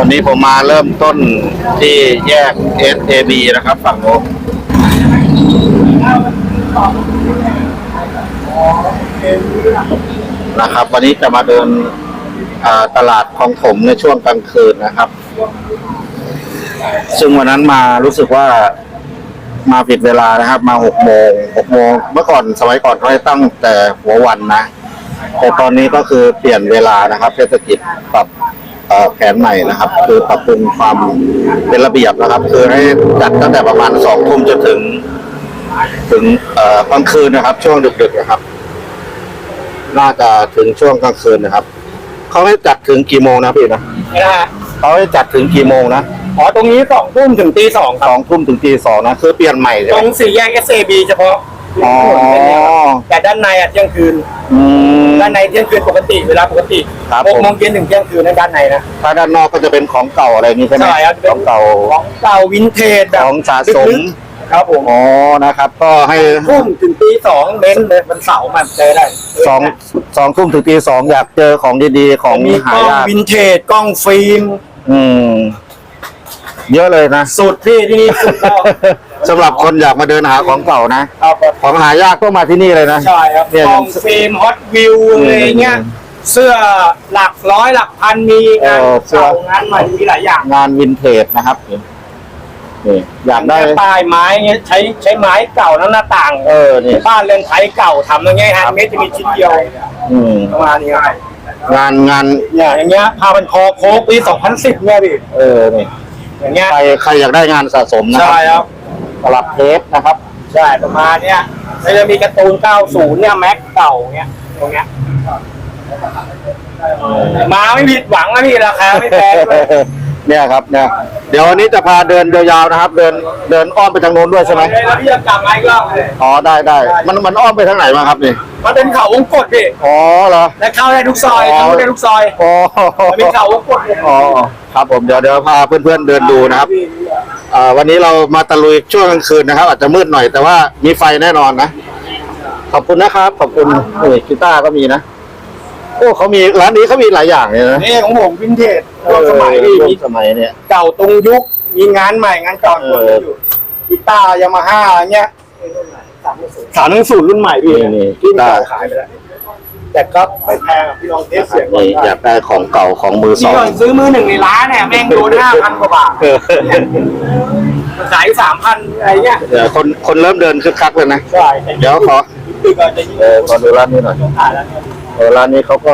วันนี้ผมมาเริ่มต้นที่แยก SAB นะครับ ฝั่งโน้นนะครับ วันนี้จะมาเดินตลาดคลองถมในช่วงกลางคืนนะครับ ซึ่งวันนั้นมารู้สึกว่ามาผิดเวลานะครับ มาหกโมงหกโมงเมื่อก่อนสมัยก่อนเขาตั้งแต่หัววันนะ แต่ตอนนี้ก็คือเปลี่ยนเวลานะครับเทศกิจปรับ แผนใหม่นะครับคือปรับปรุงความเป็นระเบียบนะครับ คือให้จัดตั้งแต่ประมาณสองทุ่มจนถึง ถึงเอ่อกลางคืนนะครับ ช่วงดึกๆนะครับ น่าจะถึงช่วงกลางคืนนะครับเขาให้จัดถึงกี่โมงนะพี่นะนะฮะเขาให้จัดถึงกี่โมงนะอ๋อตรงนี้สองทุ่มถึงตีสองคสรับองทุ่มถึงตีสองนะคือเปลี่ยนใหม่ใช่ตไหรมงสี่แยก SAB เฉพาะอ๋อแต่ ด้านในอะเที่ยงคืนอืม ด้านในเที่ยงคืนปกติเวลาปกติครับหกผมโมงเย็นถึงเที่ยงคืนนะด้านในนะถ้าด้านนอกก็จะเป็นของเก่าอะไรอย่างนี้ใช่ไหมใช่ครับของเก่า ของเก่าวินเทจแบบของสะสม ลึกๆครับผมอ๋อนะครับ ก็ให้ทุ่มถึงตีสองเน้นเลยวันเสาร์มันเจอได้สองสองทุ่มถึงตีสองอยากเจอของดีๆ ของมีหากล้องยากวินเทจกล้องฟิล์มอืม เยอะเลยนะ สุดพี่ที่นี่สุดแล้ว สำหรับคนอยากมาเดินหาของเก่านะครับของหายากก็มาที่นี่เลยนะ ใช่ครับเนี่ยกล้องฟิล์มฮอตวิวอะไรเงี้ย เสื้อหลักร้อยหลักพันมีงานเออเสื้อ เก่างานใหม่มีหลายอย่างงานวินเทจนะครับนี่นี่อยากได้ ป้ายไม้เงี้ยใช้ใช้ไม้เก่านั่นหน้าต่างเออนี่บ้านเรือนไทยเก่าทำอย่างเงี้ยฮะเมตรจะมีชิ้นเดียวอืมประมาณนี้ครับงานงาน เนี่ยอย่างเงี้ยพามันคอโค้กปี 2010เนี่ยพี่เออนี่อย่างเงี้ยใครใครอยากได้งานสะสมนะคใช่รับครับ ตลับเทปนะครับใช่ประมาณเนี้ยแล้วจะมีการ์ตูน 90 เนี่ยแม็กเก่าเงี้ยอย่างเงี้ยมาไม่ผิดหวังนะพี่ราคาไม่แพงด้วยเนี่ยครับเนี่ยเดี๋ยววันนี้จะพาเดินยาวๆนะครับ เดินเดินอ้อมไปทางโน้นด้วยใช่ไหมแล้วพี่จะกลับมาอีกรอบเลยอ๋อได้ได้มันมันอ้อมไปทางไหนมาครับนี่มันเป็นเขาวงกดพี่อ๋อเหรอและเข้าได้ทุกซอยอ๋อเข้าได้ทุกซอยอ๋อมันเป็นเขาวงกดเลยอ๋อครับผมเดี๋ยวเดี๋ยวพาเพื่อนๆเดินดูนะครับเอ่อ วันนี้เรามาตะลุยช่วงกลางคืนนะครับ อาจจะมืดหน่อยแต่ว่ามีไฟแน่นอนนะ ขอบคุณนะครับ ขอบคุณนี่กีตาร์ก็มีนะ โอ้เขามีร้านนี้เขามีหลายอย่างเลยนะนี่ของผมวินเทจรวมสมัยพี่ร่วมีสมัยเนี่ย เก่าตรงยุค มีงานใหม่งานเก่าเอตัวออยู่กีตาร์ยามาฮ่าเงี้ยสามหนึ่งศูนย์รุ่นใหม่พี่นี่นี่ที่กีตาเก่าร์ขายไปแล้ว แต่ก็ไม่แพงอะพี่ลองเทสเสียงก่อนนี่ได้อยากได้ของเก่าของมือสพี่องลองซื้อมือหนึ่งในร้านเนี่ยแม่งโดนห้าพันกว่าบาทเออขายสามพันอะไรเงี้ยเดี๋ยวคนคนเริ่มเดินคึกคักเลยนะ ใช่เดี๋ยวขอตึกอาจจะยิ่งเออขอดูร้านนี้หน่อยขายแล้วเนี่ย เออร้านนี้เขาก็